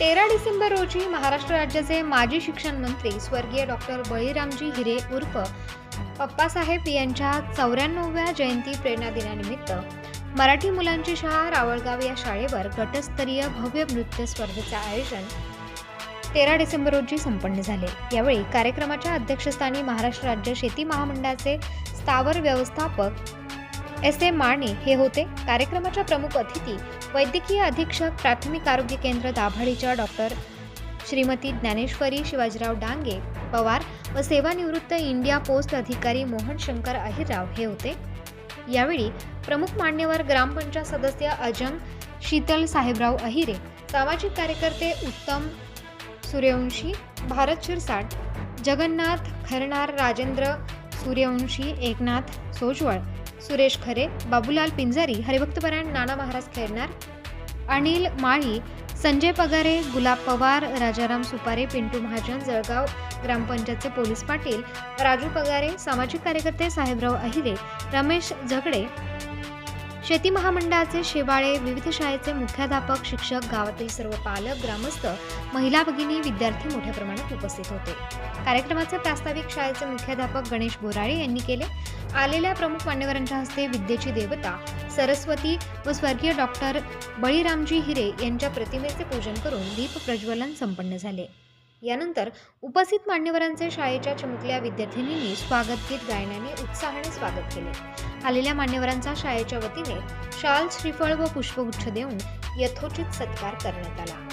तेरा डिसेंबर रोजी महाराष्ट्र राज्याचे माजी शिक्षण मंत्री स्वर्गीय डॉक्टर बळीरामजी हिरे उर्फ पप्पासाहेब यांच्या चौऱ्याण्णवव्या जयंती प्रेरणा दिनानिमित्त मराठी मुलांची शाळा रावळगाव या शाळेवर गटस्तरीय भव्य नृत्य स्पर्धेचे आयोजन तेरा डिसेंबर रोजी संपन्न झाले. यावेळी कार्यक्रमाच्या अध्यक्षस्थानी महाराष्ट्र राज्य शेती महामंडळाचे स्थावर व्यवस्थापक एस ए माने हे होते कार्यक्रमाच्या प्रमुख अतिथी वैद्यकीय अधीक्षक प्राथमिक आरोग्य केंद्र दाभाडीच्या डॉक्टर श्रीमती ज्ञानेश्वरी शिवाजीराव डांगे पवार व सेवानिवृत्त इंडिया पोस्ट अधिकारी मोहन शंकर अहिरराव हे होते. यावेळी प्रमुख मान्यवर ग्रामपंचायत सदस्य अजंग शीतल साहेबराव अहिरे सामाजिक कार्यकर्ते उत्तम सूर्यवंशी भारत शिरसाट जगन्नाथ खरणार राजेंद्र सूर्यवंशी एकनाथ सोजवळ सुरेश खरे बाबूलाल पिंजारी हरिभक्तपरायण नाना महाराज खैरनार अनिल माळी संजय पगारे गुलाब पवार राजाराम सुपारे पिंटू महाजन जळगाव ग्रामपंचायतचे पोलीस पाटील राजू पगारे सामाजिक कार्यकर्ते साहेबराव अहिरे रमेश झगडे. शेती महामंडळाचे शेवाळे विविध शाळेचे मुख्याध्यापक शिक्षक गावातील सर्व पालक ग्रामस्थ महिला भगिनी विद्यार्थी मोठ्या प्रमाणात उपस्थित होते. कार्यक्रमाचे प्रास्ताविक शाळेचे मुख्याध्यापक गणेश बोराळे यांनी केले. आलेल्या प्रमुख मान्यवरांच्या हस्ते विद्येची देवता सरस्वती व स्वर्गीय डॉक्टर बळीरामजी हिरे यांच्या प्रतिमेचे पूजन करून दीप प्रज्वलन संपन्न झाले. यानंतर उपस्थित मान्यवरांचे शाळेच्या चिमुकल्या विद्यार्थिनींनी स्वागत गीत गायनाने उत्साहाने स्वागत केले. आलेल्या मान्यवरांचा शाळेच्या वतीने शाल श्रीफळ व पुष्पगुच्छ देऊन यथोचित सत्कार करण्यात आला.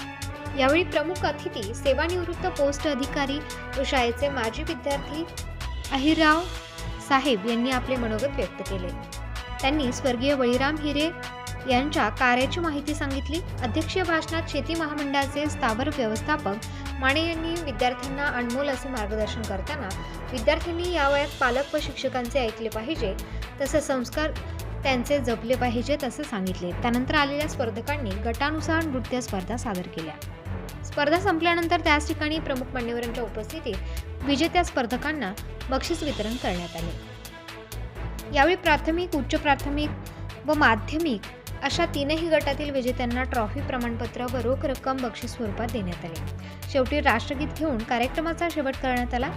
यावेळी प्रमुख अतिथी सेवानिवृत्त पोस्ट अधिकारी व शाळेचे माजी विद्यार्थी अहिरराव साहेब यांनी आपले मनोगत व्यक्त केले. त्यांनी स्वर्गीय बळीराम हिरे यांच्या कार्याची माहिती सांगितली. अध्यक्षीय भाषणात शेती महामंडळाचे स्थावर व्यवस्थापक माने यांनी विद्यार्थ्यांना अनमोल असे मार्गदर्शन करताना विद्यार्थ्यांनी या वयात पालक व शिक्षकांचे ऐकले पाहिजे तसे संस्कार त्यांचे जपले पाहिजेत असे सांगितले. त्यानंतर आलेल्या स्पर्धकांनी गटानुसार नृत्य स्पर्धा सादर केल्या. स्पर्धा संपल्यानंतर त्याच ठिकाणी प्रमुख मान्यवरांच्या उपस्थितीत विजेत्या स्पर्धकांना बक्षीस वितरण करण्यात आले. यावेळी प्राथमिक उच्च प्राथमिक व माध्यमिक अशा तीनही गटातील विजेत्यांना ट्रॉफी प्रमाणपत्र व रोख रक्कम बक्षीस स्वरूपात देण्यात आले. शेवटी राष्ट्रगीत घेऊन कार्यक्रमाचा शेवट करण्यात आला.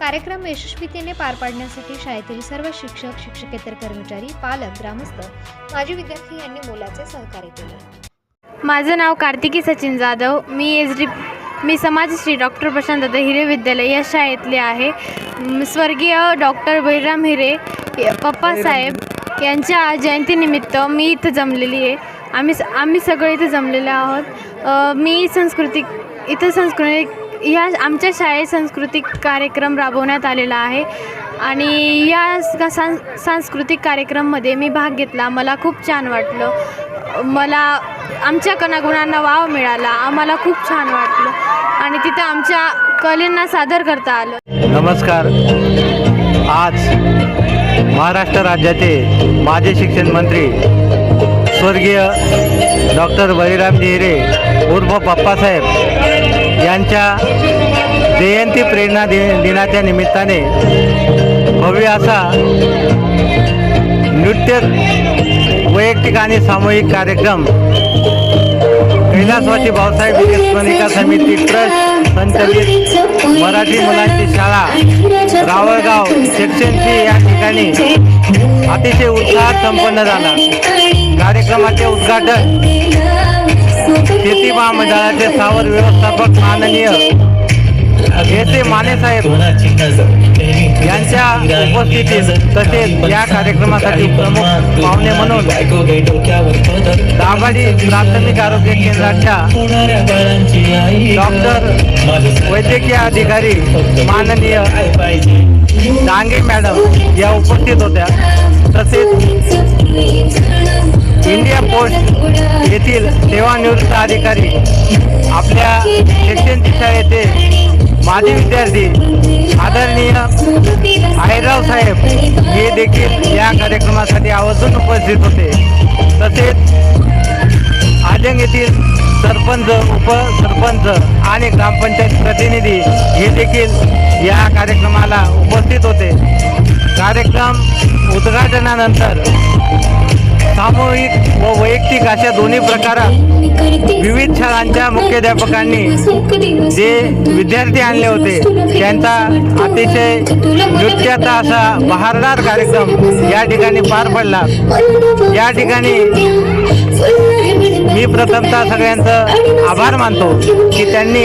कार्यक्रम यशस्वीतेने पार पाडण्यासाठी शाळेतील सर्व शिक्षक शिक्षकेतर कर्मचारी पालक ग्रामस्थ माजी विद्यार्थी यांनी मोलाचे सहकार्य केले. माझं नाव कार्तिकी सचिन जाधव. मी एस डी मी समाजश्री डॉक्टर प्रशांत दादा हिरे विद्यालय या शाळेतले आहे. स्वर्गीय डॉक्टर बळीराम हिरे पप्पासाहेब यांच्या जयंतीनिमित्त मी इथं जमलेली आहे. आम्ही आम्ही सगळे इथं जमलेलो आहोत. मी सांस्कृतिक इथं सांस्कृतिक ह्या आमच्या शाळेत सांस्कृतिक कार्यक्रम राबवण्यात आलेला आहे. आणि या सांस्कृतिक कार्यक्रममध्ये मी भाग घेतला. मला खूप छान वाटलं. मला आमच्या कणागुणांना वाव मिळाला. आम्हाला खूप छान वाटलं. आणि तिथं आमच्या कलेंना सादर करता आलं. नमस्कार. आज महाराष्ट्र राज्याचे माजी शिक्षण मंत्री स्वर्गीय डॉक्टर बळीराम हिरे उर्फ पप्पासाहेब यांच्या जयंती प्रेरणा दि दिनाच्या निमित्ताने भव्य असा नृत्य वैयक्तिक आणि सामूहिक कार्यक्रम. कैलासवासी भाऊसाहेब विकास स्मरणिका समिती ट्रस्ट संचलित मराठी मुलांची शाळा रावळगाव सेक्शनची या ठिकाणी अतिशय उत्साहात संपन्न झाला. कार्यक्रमाचे उद्घाटन शेती महामंडळाचे स्थावर व्यवस्थापक माननीय एस माने मानेसाहेब यांच्या उपस्थितीत तसेच या कार्यक्रमासाठी प्रमुख पाहुणे म्हणून दाभाडी प्राथमिक आरोग्य केंद्राच्या डॉक्टर वैद्यकीय अधिकारी माननीय डांगे मॅडम या उपस्थित होत्या. तसेच इंडिया पोस्ट येथील सेवानिवृत्त अधिकारी आपल्या शिक्षण शाळेचे माजी विद्यार्थी आदरणीय आईराव साहेब हे देखील या कार्यक्रमासाठी आवर्जून उपस्थित होते. तसेच आजंग येथील सरपंच उपसरपंच आणि ग्रामपंचायत प्रतिनिधी हे देखील या कार्यक्रमाला उपस्थित होते. कार्यक्रम उद्घाटनानंतर सामूहिक व वैयक्तिक अशा दोन्ही प्रकारात विविध शाळांच्या मुख्याध्यापकांनी जे विद्यार्थी आणले होते त्यांचा अतिशय नृत्याचा असा बहारदार कार्यक्रम या ठिकाणी पार पडला. या ठिकाणी मी प्रथमतः सगळ्यांचं आभार मानतो की त्यांनी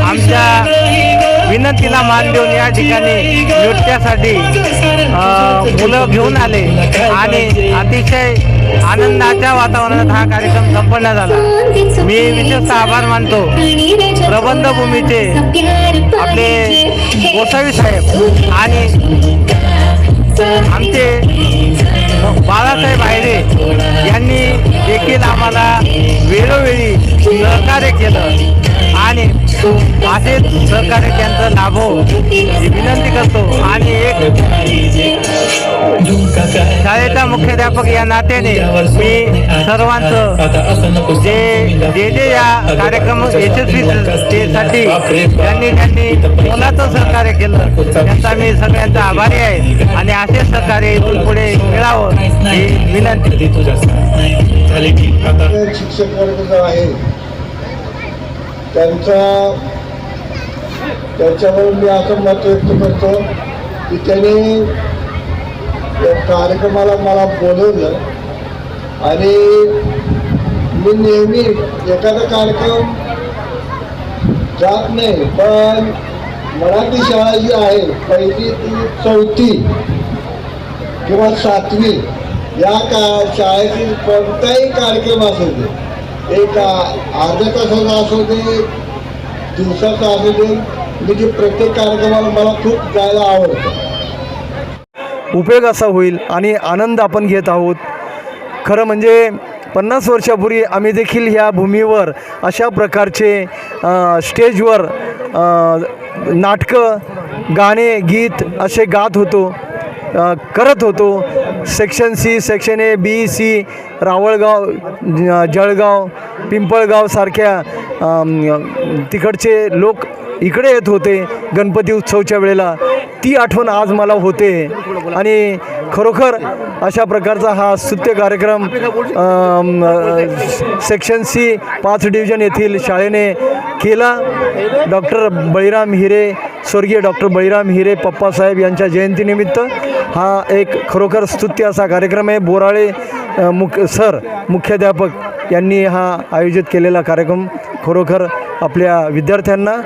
आमच्या विनंतीला मान देऊन या ठिकाणी नृत्यासाठी मुलं घेऊन आले. आणि अतिशय आनंदाच्या वातावरणात हा कार्यक्रम संपन्न झाला. मी विशेषतः आभार मानतो प्रबंधभूमीचे आपले गोसावी साहेब आणि आमचे बाळासाहेब आयरे यांनी देखील आम्हाला वेळोवेळी सहकार्य केलं. आणि असेच सहकार्य त्यांचं लाभो ही विनंती करतो. आणि एक शाळेचा मुख्याध्यापक या नात्याने मी सर्वांचं जे जे जे या कार्यक्रम यशस्वीतेसाठी त्यांनी त्यांनी मुलाचं सहकार्य केलं त्यांचा मी सगळ्यांचा आभारी आहे. आणि असे सहकार्य इथून पुढे मिळावं ही विनंती. झाले की आता शिक्षक वर्ग जो आहे. त्यांचा त्याच्यावर मी असं मत व्यक्त करतो की त्यांनी या कार्यक्रमाला मला बोलवलं आणि मी नेहमी एखादा कार्यक्रम जात नाही पण मराठी शाळा जी आहे पहिली ती चौथी किंवा सातवी या का शाळेतील कोणताही कार्यक्रम असू दे एक आ- अर्ध्या तासाचा असू दे दिवसाचा असो दे म्हणजे प्रत्येक कार्यक्रमाला मला खूप जायला आवडतं. उपयोग असा होईल आणि आनंद आपण घेत आहोत. खरं म्हणजे पन्नास वर्षापूर्वी आम्ही देखील ह्या भूमीवर अशा प्रकारचे स्टेजवर नाटकं गाणे गीत असे गात होतो करत होतो. Section C section A B C Ravalgaon ज- जळगाव पिंपळगावसारख्या तिकडचे लोक इकडे येत होते गणपती उत्सवच्या वेळेला. ती आठवण आज मला होते. आणि खरोखर अशा प्रकारचा हा स्तुत्य कार्यक्रम सेक्शन सी पाच डिव्हिजन येथील शाळेने केला. डॉक्टर बळीराम हिरे स्वर्गीय डॉक्टर बळीराम हिरे पप्पासाहेब यांच्या जयंतीनिमित्त हा एक खरोखर स्तुत्य असा कार्यक्रम आहे. बोराळे मुख सर मुख्याध्यापक यांनी हा आयोजित केलेला कार्यक्रम खरोखर आपल्या विद्यार्थ्यांना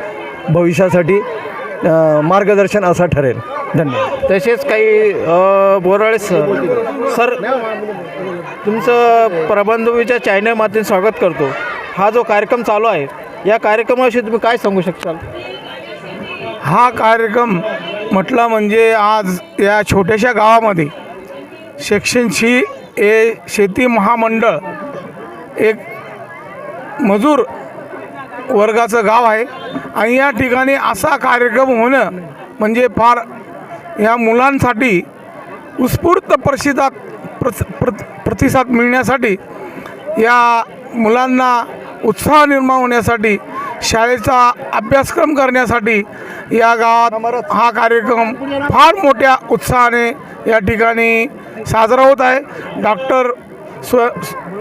भविष्यासाठी मार्गदर्शन असा ठरेल. धन्यवाद. तसेच काही बोराळे सर सर तुमचं प्रबंधवीच्या चायना माध्यम स्वागत करतो. हा जो कार्यक्रम चालू आहे या कार्यक्रमाविषयी तुम्ही काय सांगू शकाल हा कार्यक्रम म्हटला म्हणजे आज या छोट्याशा गावामध्ये सेक्शनशी हे शेती महामंडळ एक मजूर वर्गाचं गाव आहे. आणि या ठिकाणी असा कार्यक्रम होणं म्हणजे फार या मुलांसाठी उत्स्फूर्त प्रतिसाद प्रस प्र प्रतिसाद मिळण्यासाठी या मुलांना उत्साह निर्माण होण्यासाठी शाळेचा अभ्यासक्रम करण्यासाठी या गावात हा कार्यक्रम फार मोठ्या उत्साहाने या ठिकाणी साजरा होत आहे. डॉक्टर स्व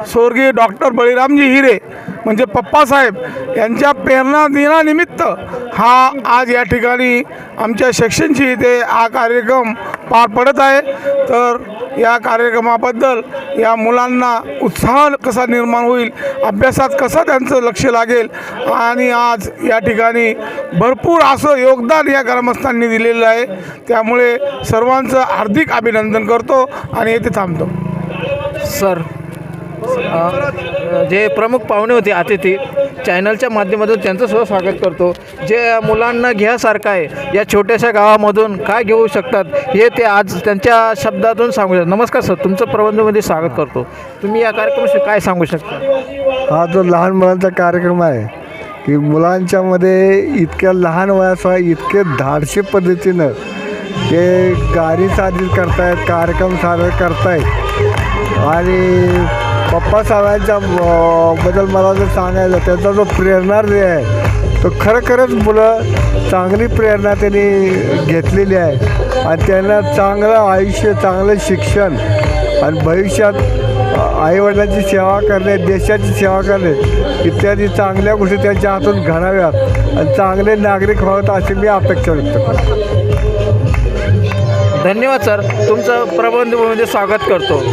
स्वर्गीय डॉक्टर बळीरामजी हिरे म्हणजे पप्पासाहेब यांच्या प्रेरणा दिनानिमित्त हा आज या ठिकाणी आमच्या सेक्शनची इथे हा कार्यक्रम पार पडत आहे. तर या कार्यक्रमाबद्दल या मुलांना उत्साह कसा निर्माण होईल अभ्यासात कसं त्यांचं लक्ष लागेल आणि आज या ठिकाणी भरपूर असं योगदान या ग्रामस्थांनी दिलेलं आहे. त्यामुळे सर्वांचं हार्दिक अभिनंदन करतो आणि येथे थांबतो. सर जे प्रमुख पाहुणे होते अतिथी चॅनलच्या माध्यमातून त्यांचं सुद्धा स्वागत करतो. जे मुलांना घ्यासारखं आहे या छोट्याशा गावामधून काय घेऊ शकतात हे ते आज त्यांच्या शब्दातून सांगू शकतात. नमस्कार सर तुमचं प्रबंधमध्ये स्वागत करतो. तुम्ही या कार्यक्रमाशी काय सांगू शकता? हा जो लहान मुलांचा कार्यक्रम आहे की मुलांच्यामध्ये इतक्या लहान वयाचा इतके धाडशी पद्धतीनं ते गाणी सादर करतायत कार्यक्रम सादर करतायत. आणि पप्पा साहेबांच्या बद्दल मला जर सांगायचं त्यांचा जो प्रेरणादायी आहे तो खरोखरच मुलं चांगली प्रेरणा त्यांनी घेतलेली आहे. आणि त्यांना चांगलं आयुष्य चांगलं शिक्षण आणि भविष्यात आईवडिलांची सेवा करणे देशाची सेवा करणे इत्यादी चांगल्या गोष्टी त्यांच्या हातून घडाव्यात. आणि चांगले नागरिक व्हावेत अशी मी अपेक्षा व्यक्त करतो. धन्यवाद सर. तुमचं प्रबंधभूमीमध्ये स्वागत करतो.